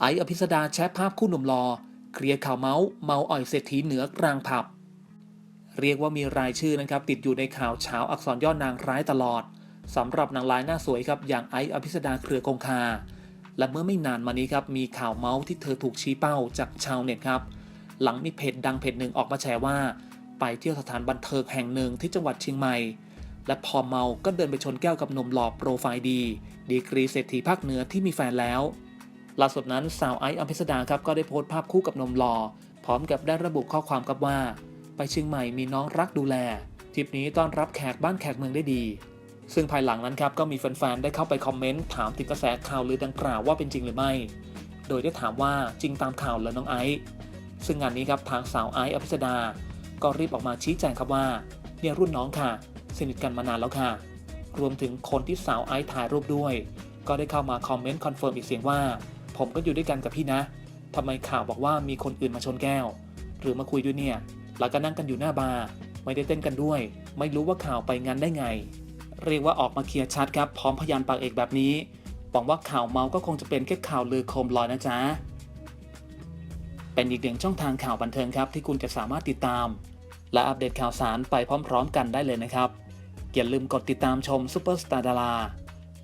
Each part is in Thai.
ไออภิสดาแชร์ภาพคู่หนุ่มรอเคลียร์ข่าวเมาส์เมาอ่อยเศรษฐีเหนือกลางผับ เรียกว่ามีรายชื่อนะครับ ติดอยู่ในข่าวเช้าอักษรย่อนางร้ายตลอดสำหรับนางร้ายหน้าสวยครับอย่างไออภิสดาเครือคงคา และเมื่อไม่นานมานี้ครับมีข่าวเมาส์ที่เธอถูกชี้เป้าจากชาวเน็ตครับ หลังมีเพจดังเพจหนึ่งออกมาแชร์ว่า ไปเที่ยวสถานบันเทิงแห่งหนึ่งที่จังหวัดเชียงใหม่ และพอเมาก็เดินไปชนแก้วกับหนุ่มหล่อโปรไฟล์ดี ดีกรีเศรษฐีภาคเหนือที่มีแฟนแล้ว ล่าสุดนั้นสาวไอซ์อภิสดาครับก็ได้โพสต์ภาพคู่กับนมหล่อพร้อมกับได้ระบุข้อความครับว่า ไปเชียงใหม่มีน้องรักดูแลทริปนี้ต้อนรับแขกบ้านแขกเมืองได้ดี ซึ่งภายหลังนั้นครับก็มีแฟนๆได้เข้าไปคอมเมนต์ถามถึงกระแสข่าวลือดังกล่าวว่าเป็นจริงหรือไม่ โดยได้ถามว่าจริงตามข่าวหรือน้องไอซ์ซึ่งงานนี้ครับทางสาวไอซ์อภิสดา ก็รีบออกมาชี้แจงครับว่าเนี่ยรุ่นน้องค่ะ สนิทกันมานานแล้วค่ะ รวมถึงคนที่สาวไอซ์ถ่ายรูปด้วย ก็ได้เข้ามาคอมเมนต์คอนเฟิร์มอีกเสียงว่า ผมก็อยู่ด้วยกันกับพี่นะทำไมข่าวบอกว่ามีคนอื่นมาชนแก้ว หรือมาคุยด้วยเนี่ยแล้วก็นั่งกันอยู่หน้าบาร์ไม่ได้เต้นกันด้วย ไม่รู้ว่าข่าวไปงานได้ไง เรียกว่าออกมาเคลียร์ชัดครับพร้อมพยานปากเอกแบบนี้หวังว่าข่าวเมาก็คงจะเป็นแค่ข่าวลือโคมลอยนะจ๊ะเป็นอีกหนึ่งช่องทางข่าวบันเทิงครับ ที่คุณจะสามารถติดตาม และอัปเดตข่าวสารไปพร้อม ๆ กันได้เลยนะครับอย่าลืมกดติดตามชมซูเปอร์สตาร์ดารา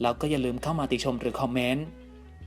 แล้วก็อย่าลืมเข้ามาติชมหรือคอมเมนต์